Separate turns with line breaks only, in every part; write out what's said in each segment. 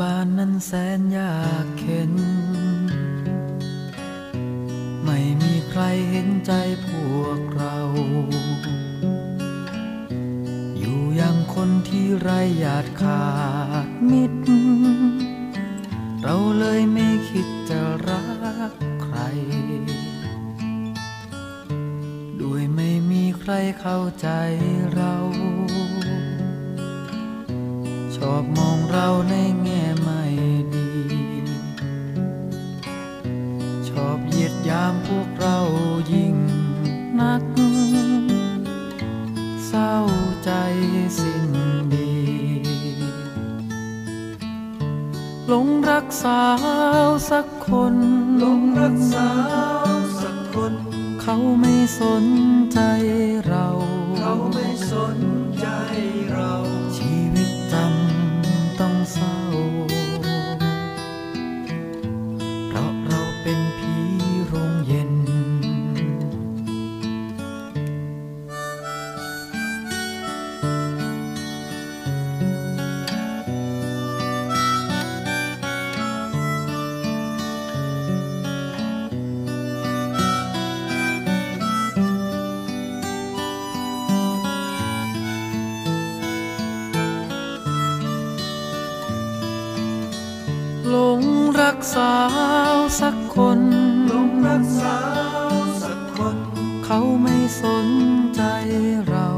บ้านนั้นแสนยากเข็น ไม่มีใครเห็นใจพวกเรา อยู่อย่างคนที่ไรหยาดขาดมิตร เราเลยไม่คิดจะรักใคร ด้วยไม่มีใครเข้าใจเรา ชอบมองเราในามพวกเรายิ่งนัก เศร้าใจสิ้นดี หลงรักสาวสักคน
หลงรักสาวสักคน
เขาไม่สนใจเรา
เขา ลงรักสา
วสักคนหลงรักสาวสักคน เขาไม่สนใจเรา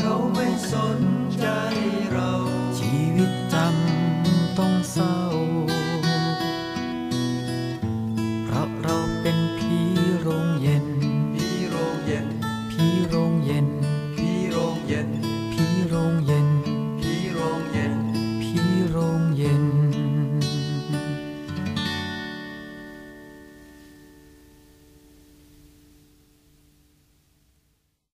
เขาไม่สนใจเรา ชีวิตจำ
ต้องเศร้า เพราะ
เราเป็นผีโรงเย็น